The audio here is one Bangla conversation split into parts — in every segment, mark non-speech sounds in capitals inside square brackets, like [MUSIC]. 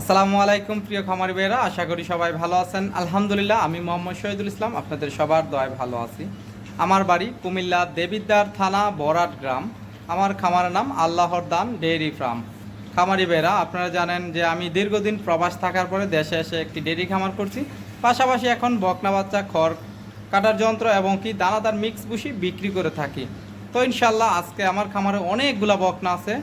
আসসালামু আলাইকুম, প্রিয় খামারি ভাইয়েরা। আশা করি সবাই ভালো আছেন। আলহামদুলিল্লাহ, আমি মোহাম্মদ শহীদুল ইসলাম। আপনাদের সবার দয় ভালো আছি। আমার বাড়ি কুমিল্লা দেবিদ্বার থানা, বরাট গ্রাম। আমার খামারের নাম আল্লাহর দান ডেইরি ফার্ম। খামারি ভাইয়েরা, আপনারা জানেন যে আমি দীর্ঘদিন প্রবাস থাকার পরে দেশে এসে একটি ডেইরি খামার করছি। পাশাপাশি এখন বকনা বাচ্চা, খড় কাটার যন্ত্র এবং কি দানাদার মিক্স বুসি বিক্রি করে থাকি। তো ইনশাল্লাহ আজকে আমার খামারে অনেকগুলা বকনা আছে।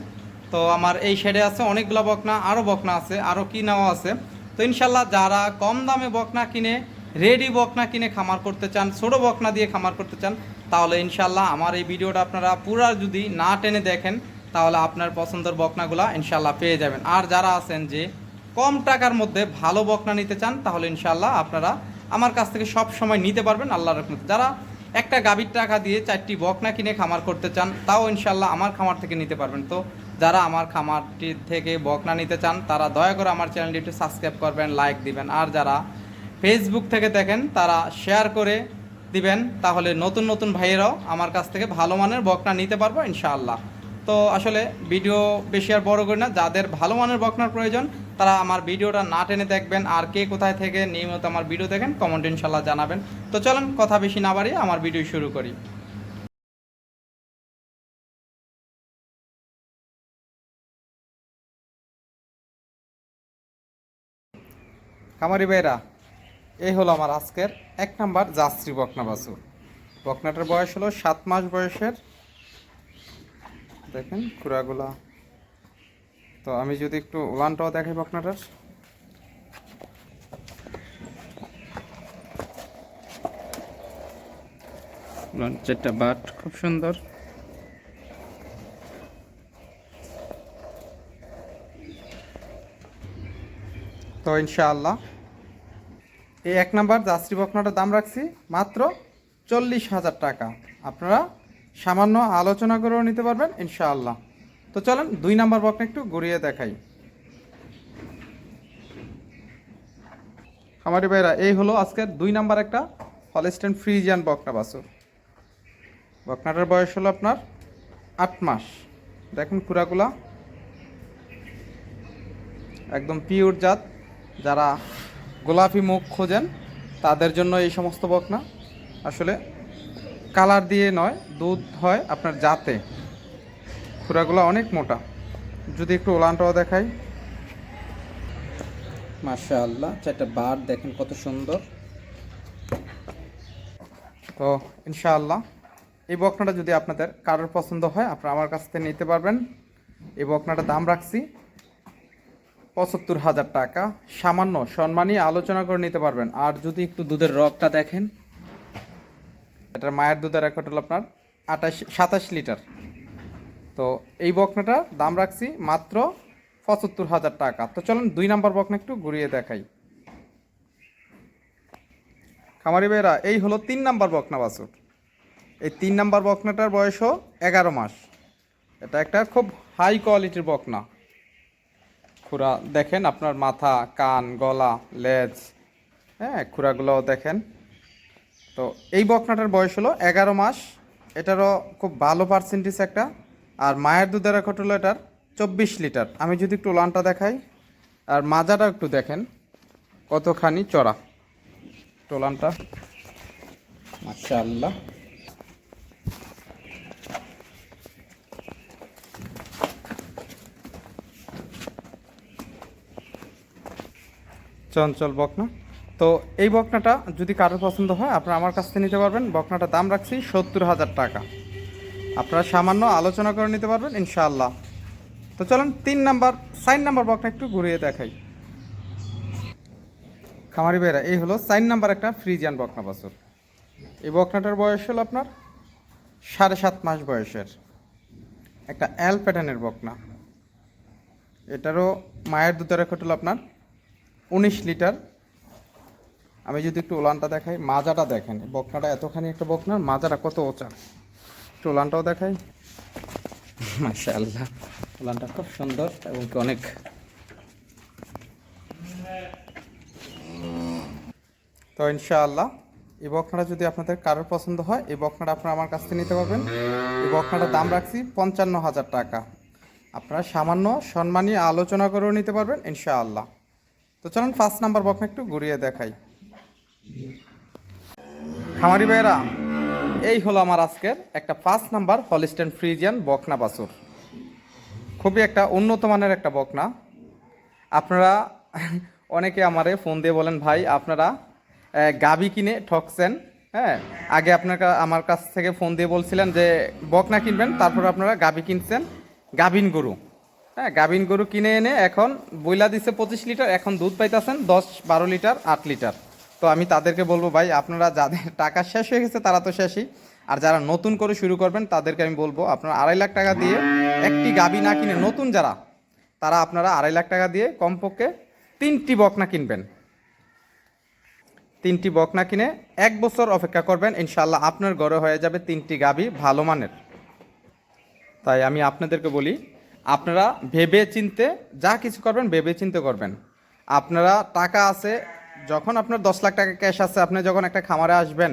তো আমার এই শেডে আছে অনেকগুলো বকনা আরও বকনা আছে আরও কিনাও আছে। তো ইনশাল্লাহ যারা কম দামে বকনা কিনে রেডি বকনা কিনে খামার করতে চান, ছোটো বকনা দিয়ে খামার করতে চান, তাহলে ইনশাল্লাহ আমার এই ভিডিওটা আপনারা পুরা যদি না টেনে দেখেন, তাহলে আপনার পছন্দের বকনাগুলা ইনশাল্লাহ পেয়ে যাবেন। আর যারা আছেন যে কম টাকার মধ্যে ভালো বকনা নিতে চান, তাহলে ইনশাল্লাহ আপনারা আমার কাছ থেকে সব সময় নিতে পারবেন আল্লাহর রহমতে। যারা একটা গাভীর টাকা দিয়ে চারটি বকনা কিনে খামার করতে চান, তাও ইনশাল্লাহ আমার খামার থেকে নিতে পারবেন। তো যারা আমার খামারটি থেকে বকনা নিতে চান, তারা দয়া করে আমার চ্যানেলটি একটু সাবস্ক্রাইব করবেন, লাইক দিবেন। আর যারা ফেসবুক থেকে দেখেন, তারা শেয়ার করে দিবেন, তাহলে নতুন নতুন ভাইয়েরাও আমার কাছ থেকে ভালো মানের বকনা নিতে পারব, ইনশাআল্লাহ। তো আসলে ভিডিও বেশি আর বড় করি না, যাদের ভালো মানের বকনার প্রয়োজন, তারা আমার ভিডিওটা না টেনে দেখবেন, আর কে কোথায় থেকে নিয়মিত আমার ভিডিও দেখেন কমেন্ট ইনশাল্লাহ জানাবেন। তো চলেন, কথা বেশি না বাড়িয়ে আমার ভিডিও শুরু করি। কামারি ভাইরা এই হলো আমার আজকের এক নাম্বার যাত্রী বকনা বাছুর। বকনাটার বয়স হলো সাত মাস বয়সের। দেখেন খুরাগুলা তো আমি যদি একটু ওলানটাও দেখাই বকনাটার। লঞ্চেরটা বাট খুব সুন্দর। তো ইনশাআল্লাহ এই এক নাম্বার যাত্রী বকনাটার দাম রাখছি মাত্র চল্লিশ হাজার টাকা। আপনারা সামান্য আলোচনা করেও নিতে পারবেন, ইনশাআল্লাহ। তো চলেন দুই নাম্বার বকনা একটু ঘুরিয়ে দেখাই। আমারি ভাইরা, এই হলো আজকের দুই নাম্বার একটা হলস্টেন ফ্রিজিয়ান বকনা বাসুর বকনাটার বয়স হলো আপনার আট মাস। দেখুন খুরাগুলা। একদম পিওর জাত, যারা গোলাপি মুখ খোঁজেন তাদের জন্য এই সমস্ত বকনা। আসলে কালার দিয়ে নয় দুধ হয় আপনার জাতে। খুরাগুলো অনেক মোটা। যদি একটু ওলানটাও দেখাই। মাশা আল্লাহ চারটা বার দেখেন কত সুন্দর। তো ইনশাআল্লাহ এই বকনাটা যদি আপনাদের কারোর পছন্দ হয় আপনারা আমার কাছ থেকে নিতে পারবেন। এই বকনাটার দাম রাখছি পঁচাত্তর হাজার টাকা। সামান্য সম্মানী আলোচনা করে নিতে পারবেন। আর যদি একটু দুধের রগটা দেখেন এটার মায়ের দুধের রেকর্ড হলো আপনার আঠাশ, সাতাশ লিটার। তো এই বকনাটা দাম রাখছি মাত্র পঁচাত্তর হাজার টাকা। তো চলুন দুই নাম্বার বকনা একটু ঘুরিয়ে দেখাই। খামারি ভাইরা এই হলো তিন নাম্বার বকনা বাছুর। এই তিন নাম্বার বকনাটার বয়সও এগারো মাস। এটা একটা খুব হাই কোয়ালিটির বকনা। খুরা, দেখেন আপনার মাথা, কান, গলা, লেজ হ্যাঁ খুরাগুলোও দেখেন। তো এই বকনাটার বয়স হলো এগারো মাস। এটারও খুব ভালো পার্সেন্টেজ একটা। আর মায়ের দুধের রেকর্ড হলো এটার চব্বিশ লিটার। আমি যদি একটু লানটা দেখাই, আর মাজাটা একটু দেখেন, কতখানি চড়া। টোলানটা মাশাআল্লাহ। চঞ্চল বকনা। তো এই বকনাটা যদি কারোর পছন্দ হয়, আপনারা আমার কাছ থেকে নিতে পারবেন। বকনাটার দাম রাখছি সত্তর হাজার টাকা। আপনারা সামান্য আলোচনা করে নিতে পারবেন, ইনশাআল্লাহ। তো চলুন, তিন নাম্বার, সাইন নাম্বার বকনা একটু ঘুরিয়ে দেখাই। খামারি ভাইরা, এই হলো সাইন নাম্বার একটা ফ্রিজিয়ান বকনা বাছুর। এই বকনাটার বয়স হলো আপনার সাড়ে সাত মাস বয়সের। একটা অ্যাল প্যাটার্নের বকনা। এটারও মায়ের দুধের রেকর্ড হলো আপনার উনিশ লিটার। আমি যদি একটু ওলানটা দেখাই মাজাটা দেখেন বকনাটা এতখানি একটা বকনার মাজাটা কত ওচা। একটু ওলানটাও দেখাই। [LAUGHS] মাশা আল্লাহ ওলানটা খুব সুন্দর এবং অনেক। তো ইনশাআল্লাহ এই বকনাটা যদি আপনাদের কারোর পছন্দ হয় এই বকনাটা আপনারা আমার কাছ থেকে নিতে পারবেন। এই বকনাটার দাম রাখছি পঞ্চান্ন হাজার টাকা। আপনারা সামান্য সম্মানী আলোচনা করেও নিতে পারবেন ইনশাআল্লাহ। তো চলুন ফার্স্ট নাম্বার বকনা একটু ঘুরিয়ে দেখাই। খামারি ভাইয়েরা এই হলো আমার আজকের একটা ফার্স্ট নাম্বার হলিস্টেন ফ্রিজিয়ান বকনা বাসুর খুবই একটা উন্নত মানের একটা বকনা। আপনারা অনেকে আমারে ফোন দিয়ে বলেন ভাই আপনারা গাবি কিনে ঠকছেন? হ্যাঁ আগে আপনার আমার কাছ থেকে ফোন দিয়ে বলছিলেন যে বকনা কিনবেন তারপর আপনারা গাবি কিনছেন গাবিন গরু। হ্যাঁ গাভিন গরু কিনে এনে এখন বইলা দিচ্ছে পঁচিশ লিটার, এখন দুধ পাইতেছেন দশ, বারো লিটার, আট লিটার। তো আমি তাদেরকে বলব ভাই, আপনারা যাদের [LAUGHS] টাকা শেষ হয়ে গেছে, তারা তো শেষই। আর যারা নতুন করে শুরু করবেন, তাদেরকে আমি বলব, আপনারা আড়াই লাখ টাকা দিয়ে একটি গাবি না কিনে, নতুন যারা, তারা আপনারা আড়াই লাখ টাকা দিয়ে কমপক্ষে তিনটি বকনা কিনবেন। তিনটি বকনা কিনে এক বছর অপেক্ষা করবেন ইনশাল্লাহ আপনার গড়ে হয়ে যাবে তিনটি গাবি ভালো মানের। তাই আমি আপনাদেরকে বলি আপনারা ভেবে চিনতে যা কিছু করবেন ভেবে চিনতে করবেন। আপনারা টাকা আছে, যখন আপনার দশ লাখ টাকা ক্যাশ আছে, আপনি যখন একটা খামারে আসবেন,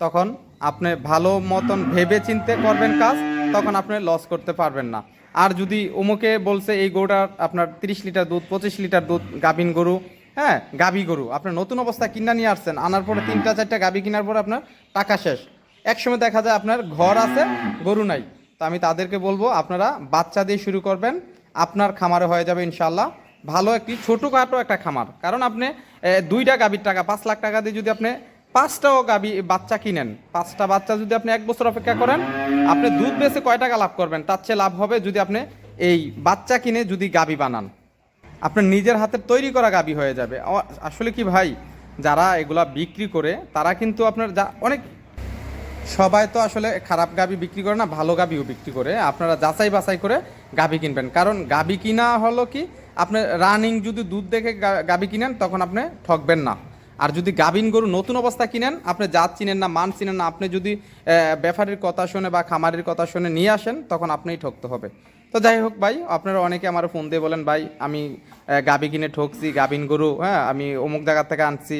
তখন আপনি ভালো মতন ভেবে চিনতে করবেন কাজ, তখন আপনি লস করতে পারবেন না। আর যদি অমুকে বলছে, এই গরুটার আপনার তিরিশ লিটার দুধ, পঁচিশ লিটার দুধ, গাভিন গরু হ্যাঁ গাভি গরু আপনার নতুন অবস্থা কিনা নিয়ে আসছেন, আনার পরে তিনটা, চারটা গাভি কেনার পরে আপনার টাকা শেষ। একসময় দেখা যায় আপনার ঘর আছে, গরু নাই। তো আমি তাদেরকে বলব, আপনারা বাচ্চা দিয়ে শুরু করবেন, আপনার খামারে হয়ে যাবে ইনশাল্লাহ ভালো একটি, ছোটোখাটো একটা খামার। কারণ আপনি দুইটা গাভীর টাকা, পাঁচ লাখ টাকা দিয়ে যদি আপনি পাঁচটাও গাভী, বাচ্চা কিনেন, পাঁচটা বাচ্চা যদি আপনি এক বছর অপেক্ষা করেন, আপনি দুধ বেচে কয় টাকা লাভ করবেন? তার চেয়ে লাভ হবে যদি আপনি এই বাচ্চা কিনে যদি গাভী বানান। আপনার নিজের হাতের তৈরি করা গাবি হয়ে যাবে। আসলে কি ভাই, যারা এগুলা বিক্রি করে, তারা কিন্তু আপনার যা, অনেক সবাই তো আসলে খারাপ গাবি বিক্রি করে না, ভালো গাবিও বিক্রি করে। আপনারা যাচাই বাছাই করে গাবি কিনবেন। কারণ গাবি কিনা হলো কি, আপনি রানিং যদি দুধ দেখে গাবি কিনেন, তখন আপনি ঠকবেন না। আর যদি গাবিন গরু নতুন অবস্থা কিনেন, আপনি জাত চিনেন না, মান চিনেন না, আপনি যদি ব্যাপারীর কথা শুনে বা খামারের কথা শুনে নিয়ে আসেন, তখন আপনিই ঠকতে হবে। তো যাই হোক ভাই, আপনারা অনেকে আমার ফোন দিয়ে বলেন, ভাই, আমি গাবি কিনে ঠকছি, গাবিন গরু হ্যাঁ আমি অমুক জায়গা থেকে আনছি।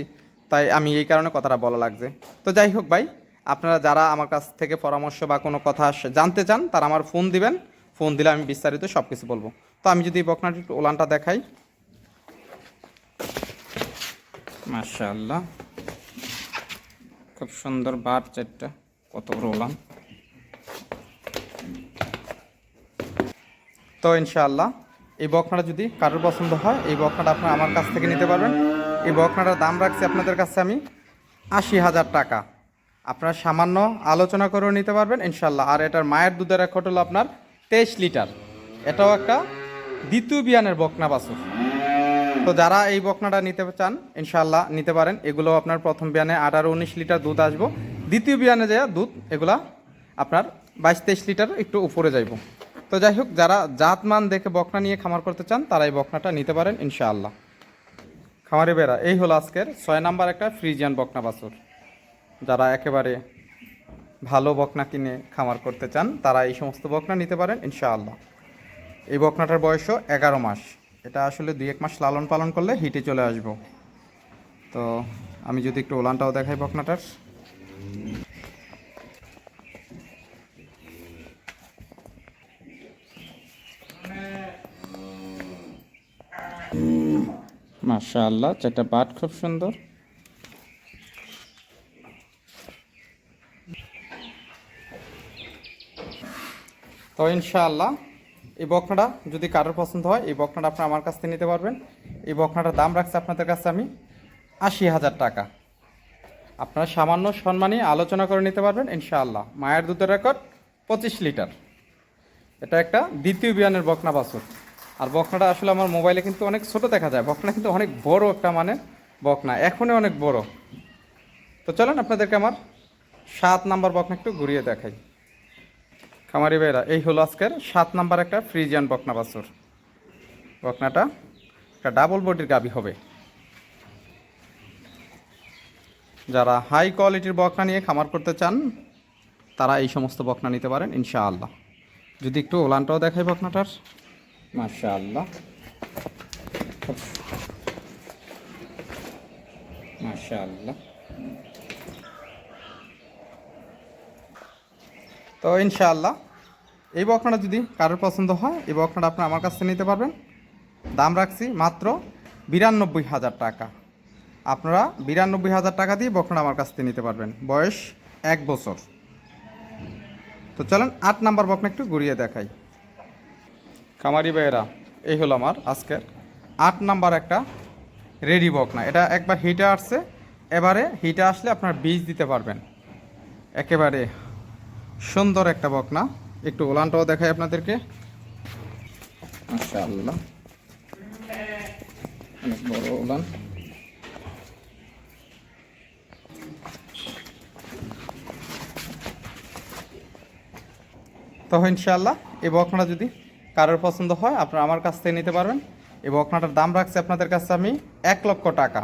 তাই আমি এই কারণে কথাটা বলা লাগছে। তো যাই হোক ভাই আপনারা যারা আমার কাছ থেকে পরামর্শ বা কোনো কথা জানতে চান, তারা আমার ফোন দিবেন। ফোন দিলে আমি বিস্তারিত সব কিছু বলব। তো আমি যদি বকনাটি ওলানটা দেখাই। মাশাআল্লাহ। খুব সুন্দর বার চারটা কত বড় ওলান। তো ইনশাআল্লাহ, এই বকনাটা যদি কারোর পছন্দ হয়, এই বকনাটা আপনারা আমার কাছ থেকে নিতে পারবেন। এই বকনাটার দাম রাখছি আপনাদের কাছে আমি আশি হাজার টাকা। আপনারা সামান্য আলোচনা করেও নিতে পারবেন ইনশাল্লাহ আর এটার মায়ের দুধের রেকর্ড হলো আপনার তেইশ লিটার। এটাও একটা দ্বিতীয় বিয়ানের বকনা বাছুর। তো যারা এই বকনাটা নিতে চান ইনশাল্লাহ নিতে পারেন। এগুলো আপনার প্রথম বিয়ানে আঠারো উনিশ লিটার দুধ আসব। দ্বিতীয় বিয়ানে যে দুধ, এগুলা আপনার বাইশ তেইশ লিটার একটু উপরে যাইব। তো যাই হোক, যারা জাতমান দেখে বকনা নিয়ে খামার করতে চান, তারা এই বকনাটা নিতে পারেন, ইনশাআল্লাহ। খামারে বেড়া এই হলো আজকের ছয় নাম্বার একটা ফ্রিজিয়ান বকনা বাছুর। যারা একেবারে ভালো বকনা কিনে খামার করতে চান, তারা এই সমস্ত বকনা নিতে পারেন, ইনশাআল্লাহ। এই বকনাটার বয়সও এগারো মাস। এটা আসলে দুই এক মাস লালন পালন করলে হিটে চলে আসব। তো আমি যদি একটু ওলানটাও দেখাই বকনাটার। মাশাআল্লাহ, চারটা বাট খুব সুন্দর। তো ইনশাআল্লাহ, এই বকনাটা যদি কারোর পছন্দ হয়, এই বকনাটা আপনি আমার কাছ থেকে নিতে পারবেন। এই বকনাটার দাম রাখছে আপনাদের কাছে আমি আশি হাজার টাকা। আপনারা সামান্য সম্মানী আলোচনা করে নিতে পারবেন, ইনশাআল্লাহ। মায়ের দুধের রেকর্ড পঁচিশ লিটার। এটা একটা দ্বিতীয় বিয়ানের বকনা বাছুর। আর বকনাটা আসলে আমার মোবাইলে কিন্তু অনেক ছোট দেখা যায়। বকনা কিন্তু অনেক বড় একটা মানে বকনা, এখনই অনেক বড়। তো চলেন আপনাদেরকে আমার সাত নাম্বার বকনা একটু ঘুরিয়ে দেখাই। খামারি ভাইরা, এই হলো আজকের সাত নাম্বার একটা ফ্রিজিয়ান বকনা বাছুর। বকনাটা একটা ডাবল বডির গাবি হবে। যারা হাই কোয়ালিটির বকনা নিয়ে খামার করতে চান, তারা এই সমস্ত বকনা নিতে পারেন, ইনশাআল্লাহ। যদি একটু ওলানটাও দেখাই বকনাটার। মাশাআল্লাহ। মাশাআল্লাহ। তো ইনশাআল্লাহ। এই বকনাটা যদি কারোর পছন্দ হয় এই বকনাটা আপনি আমার কাছ থেকে নিতে পারবেন। দাম রাখছি মাত্র বিরানব্বই হাজার টাকা। আপনারা বিরানব্বই হাজার টাকা দিয়ে বকনা আমার কাছ থেকে নিতে পারবেন। বয়স এক বছর। তো চলেন আট নাম্বার বকনা একটু ঘুরিয়ে দেখাই। কামারি ভাইয়েরা এই হলো আমার আজকের আট নাম্বার একটা রেডি বকনা। এটা একবার হিটে আসছে এবারে হিটে আসলে আপনার বীজ দিতে পারবেন। একেবারে সুন্দর একটা বকনা। একটু ওলানটাও দেখাই আপনাদেরকে। মাশাআল্লাহ। অনেক বড় ওলান। তো ইনশাআল্লাহ এই বকনাটা যদি কারোর পছন্দ হয় আপনারা আমার কাছ থেকে নিতে পারবেন। এই বকনাটার দাম রাখছি আপনাদের কাছে আমি এক লক্ষ টাকা।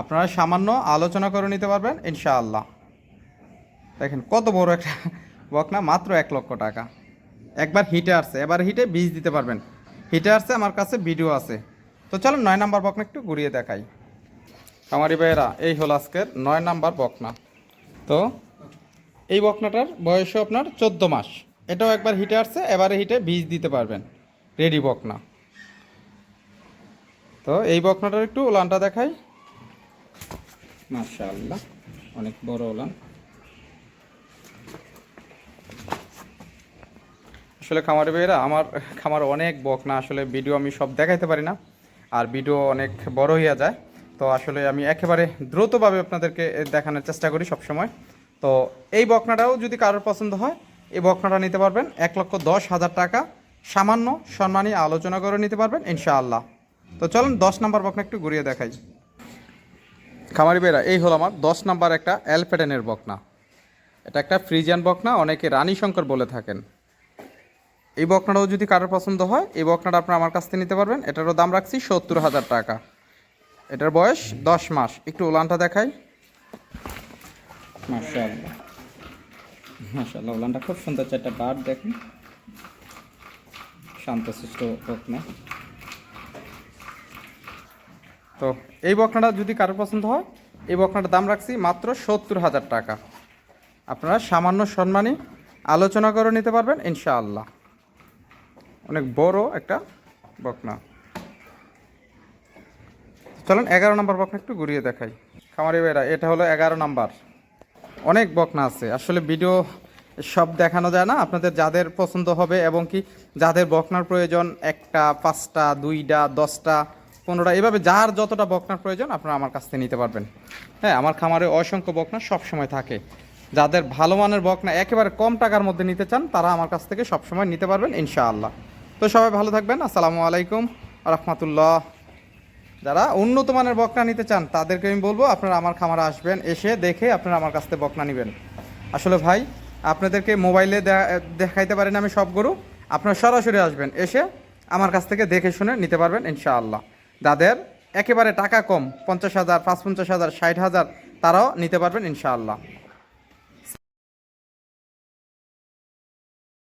আপনারা সামান্য আলোচনা করে নিতে পারবেন ইনশাআল্লাহ। দেখেন কত বড় একটা বকনা মাত্র এক লক্ষ টাকা। একবার হিটে আসছে, এবার হিটে বীজ দিতে পারবেন। হিটে আসছে, আমার কাছে ভিডিও আছে। তো চলো নয় নাম্বার বকনা একটু ঘুরিয়ে দেখাই। কামারি ভাইয়েরা, এই হলো আজকের নয় নাম্বার বকনা। তো এই বকনাটার বয়সও আপনার চোদ্দ মাস। এটাও একবার হিটে আসছে, এবারে হিটে বীজ দিতে পারবেন। রেডি বকনা। তো এই বকনাটার একটু ওলানটা দেখাই। মাশাআল্লাহ, অনেক বড় ওলান। আসলে খামারে ভাইয়েরা, আমার খামার অনেক বক না, আসলে ভিডিও আমি সব দেখাইতে পারি না। আর ভিডিও অনেক বড় হইয়া যায়। তো আসলে আমি একেবারে দ্রুতভাবে আপনাদেরকে দেখানোর চেষ্টা করি সব সময় তো এই বকনাটাও যদি কারোর পছন্দ হয়, এই বকনাটা নিতে পারবেন। এক লক্ষ দশ হাজার টাকা সামান্য সম্মানী আলোচনা করে নিতে পারবেন, ইনশাআল্লাহ। তো চলুন, দশ নাম্বার বকনা একটু ঘুরিয়ে দেখাই। খামারি বেরা এই হলো আমার দশ নাম্বার একটা অ্যালপেটেনের বকনা। এটা একটা ফ্রিজিয়ান বকনা, অনেকে রানী শঙ্কর বলে থাকেন। এই বকনাটাও যদি কারোর পছন্দ হয় এই বকনাটা আপনারা আমার কাছ থেকে নিতে পারবেন। এটারও দাম রাখছি সত্তর হাজার টাকা। এটার বয়স দশ মাস। একটু উলানটা দেখাই। মাশাআল্লাহ। মাশাআল্লাহ উলানটা খুব সুন্দর চারটা বার দেখেন। শান্তশিষ্ট বকনা। তো এই বকনাটা যদি কারোর পছন্দ হয় এই বকনাটার দাম রাখছি মাত্র সত্তর হাজার টাকা। আপনারা সামান্য সম্মানী আলোচনা করে নিতে পারবেন ইনশাআল্লাহ। অনেক বড় একটা বকনা। চলুন এগারো নম্বর বকনা একটু ঘুরিয়ে দেখাই। খামারি ভাইরা, এটা হলো এগারো নাম্বার। অনেক বকনা আছে। আসলে ভিডিও সব দেখানো যায় না। আপনাদের যাদের পছন্দ হবে এবং কি যাদের বকনার প্রয়োজন, একটা, পাঁচটা, দুইটা, দশটা, পনেরোটা, এভাবে যার যতটা বকনার প্রয়োজন আপনারা আমার কাছ থেকে নিতে পারবেন। হ্যাঁ আমার খামারে অসংখ্য বকনা সব সময় থাকে। যাদের ভালো মানের বকনা একেবারে কম টাকার মধ্যে নিতে চান, তারা আমার কাছ থেকে সব সময় নিতে পারবেন, ইনশাআল্লাহ। তো সবাই ভালো থাকবেন। আসসালামু আলাইকুম রহমতুল্লাহ। যারা উন্নত মানের বকনা নিতে চান, তাদেরকে আমি বলব, আপনারা আমার খামারে আসবেন, এসে দেখে আপনারা আমার কাছ থেকে বকনা নেবেন। আসলে ভাই, আপনাদেরকে মোবাইলে দেখাইতে পারেন আমি সব গরু। আপনারা সরাসরি আসবেন, এসে আমার কাছ থেকে দেখে শুনে নিতে পারবেন, ইনশাআল্লাহ। যাদের একেবারে টাকা কম, পঞ্চাশ হাজার, পাঁচ পঞ্চাশ হাজার, ষাট হাজার, তারাও নিতে পারবেন, ইনশাআল্লাহ।